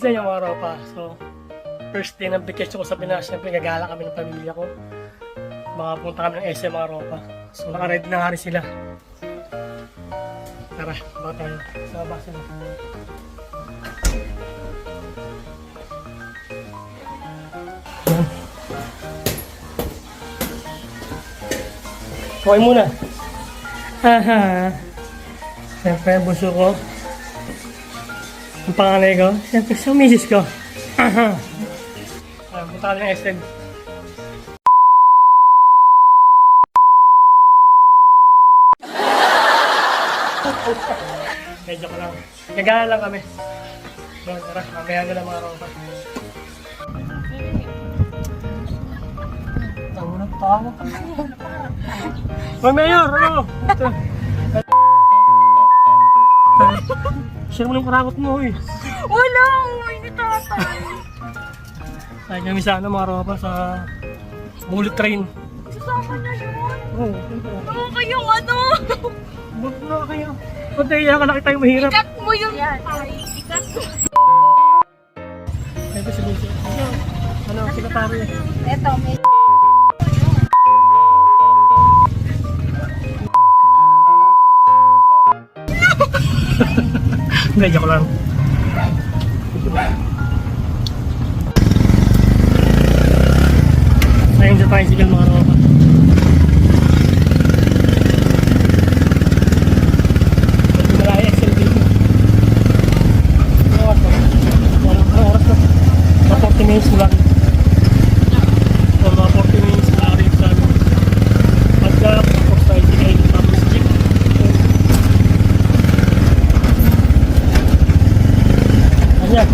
sa inyo mga ropa. So, first day ng vacation ko sa Pinas, syempre gagala kami ng pamilya ko. Makapunta kami ng SM mga ropa. So, naka-ready na nga rin sila. Tara, baka tayo. Sa baba sila. Okay muna. Haha. Siyempre, buso ko. Ang panganay ko, siyempre sa misis ko. Haha. Ah, punta kami ng SM. Medyo ko lang. Nagana lang kami. So, tara, mamaya na lang mga ropa. Tawa na tawa. Hoy, Mayor! Ano? Share mo ng karakot mo, eh. Wala! Hindi tatay! Ay, kami sana mga ropa sa bullet train. Sasama na yun! Oo. Ano kayong ano? Huwag na kayo. Huwag na iyakan na tayo mahirap. Ikat mo yun! Ay, ikat mo. Ito si Bunso. Ano? Ano? Sekretary. Eto, may... Hindi, joke lang. Sayang sa tricycle mga ropa. Ito na lang XL dito. Ano oras ba? Wala ang oras na. Mga 40 minutes mula. O mga 40 minutes mula rin sa ano. Pagka, tapos tricycle, tapos jeep. Ayan.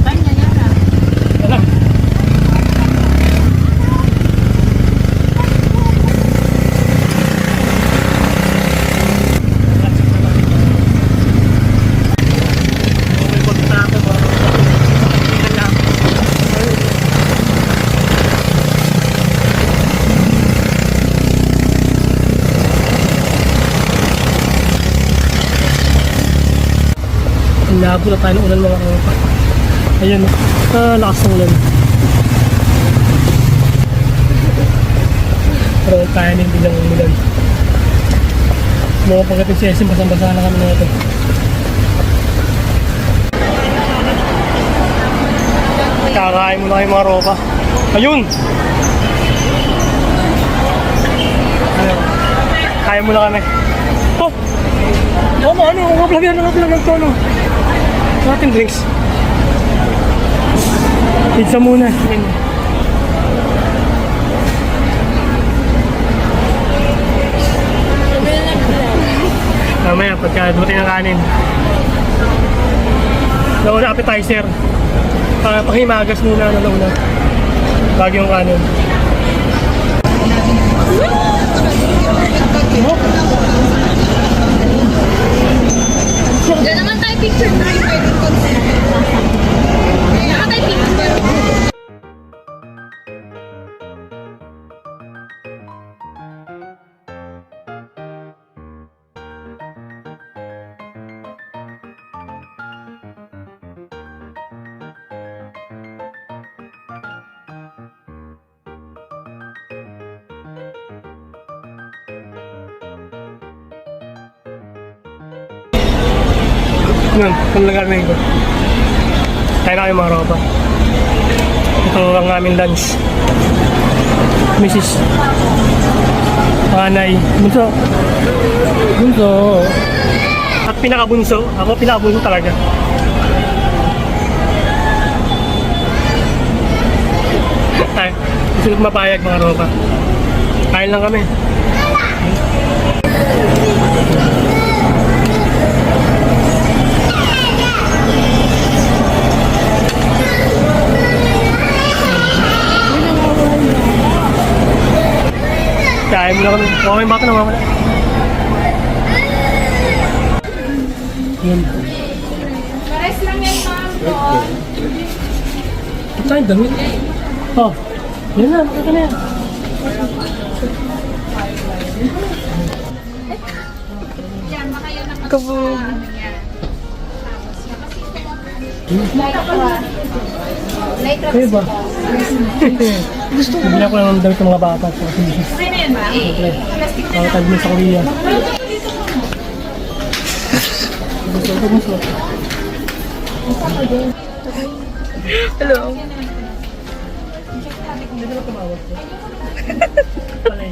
Kanya yan ah. Tara. Okay, punta ako, mga kapatid. lang. Labo na tayo ng ulan mga kapatid. Ayun, ah, lakas ng ulan. Pero kaya din bilang umulan. Mga pagdating sa SM, basang-basa na kami na ito. Kakain mo na kayo mga ropa. Ayun! Ayun. Kaya mo na kami. Oh! Oh, ano? Ang vlog yan, ang vlog yan to, ano? Ang ating drinks. Pizza muna. Mamaya, pagka dumating ng kanin. Nauna appetizer. Uh, pakimagas muna na nauna. Bago yung kanin. Yun, kung nagagawin ko. Tayo na kayo mga ropa. Ito ang aming lunch. Mrs. Panay. Bunso. Bunso. At pinakabunso. Ako pinakabunso talaga. Ay, gusto mapayag mga ropa. Kain lang kami. Kain mo na kami. Okay, baka nawawala. Yan. Pares lang yan, ma'am. Ito tayong damit. Oh, yan na. Ito na yan. Kabog. Light Kaya ba? Gusto ko. Bibili ako ng damit ng mga bata. Sa Pilipinas. Sino yan, ma? Plastic Para tagli sa Korea. Gusto ko gusto. Hello. Ko ko. Palay.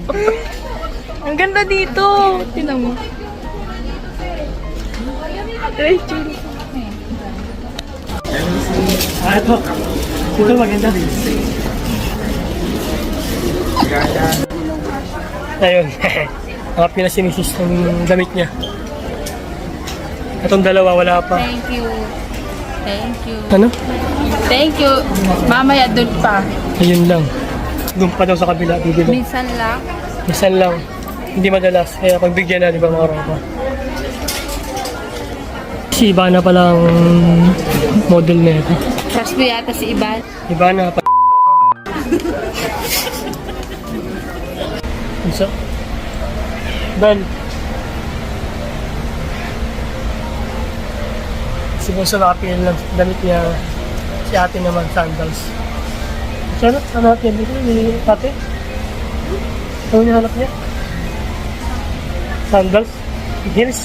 Ang ganda dito. Tinan mo. Rachel. Ah, ito. Ito maganda. Ayun. Si Mrs. ng damit niya. Itong dalawa wala pa. Thank you. Thank you. Ano? Thank you. Mamaya doon pa. Ayun lang. Doon pa daw sa kabila. Bibili. Minsan lang. Minsan lang. Hindi madalas. Kaya pagbigyan na, di ba mga ropa? Si Ivana palang model na ito. Crush mo yata si Iban. Ivana pa. Isa. Ben. Si Bunso nakapil ng damit niya. Si ate naman, sandals. Sana, ano natin dito ni tate? Ano niya hanap niya? Sandals? Heels?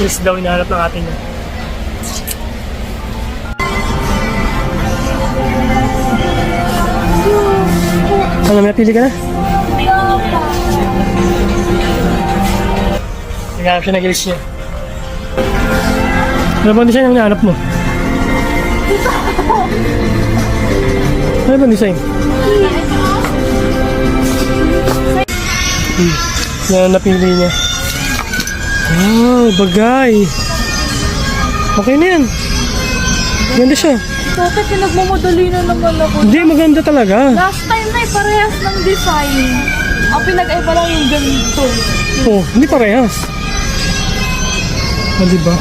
Heels daw hinahanap ng ate niya. Ano, may pili ka na? Naghanap siya ng heels niya. Ano bang design ang hinahanap mo? Ano bang design? Hmm. Ang napili niya. Wow, bagay. Okay na yan. Ganda siya. Bakit pinagmamadali na naman ako? Hindi, maganda talaga. Last time na eh, parehas ng design. Ang pinag-aiba lang yung ganito. Oh, hindi parehas. Ah, di ba?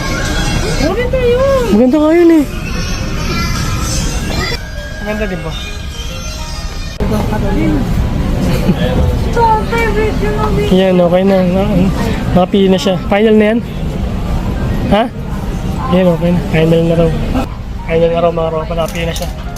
Maganda yun. Maganda nga yun eh. Maganda di ba? Ito, ang favorite yun ang Yan, okay na. Na- Nakapili na siya. Final na yan? Ha? Yan, okay na. Final na raw. Final na raw mga ropa. Nakapili na siya.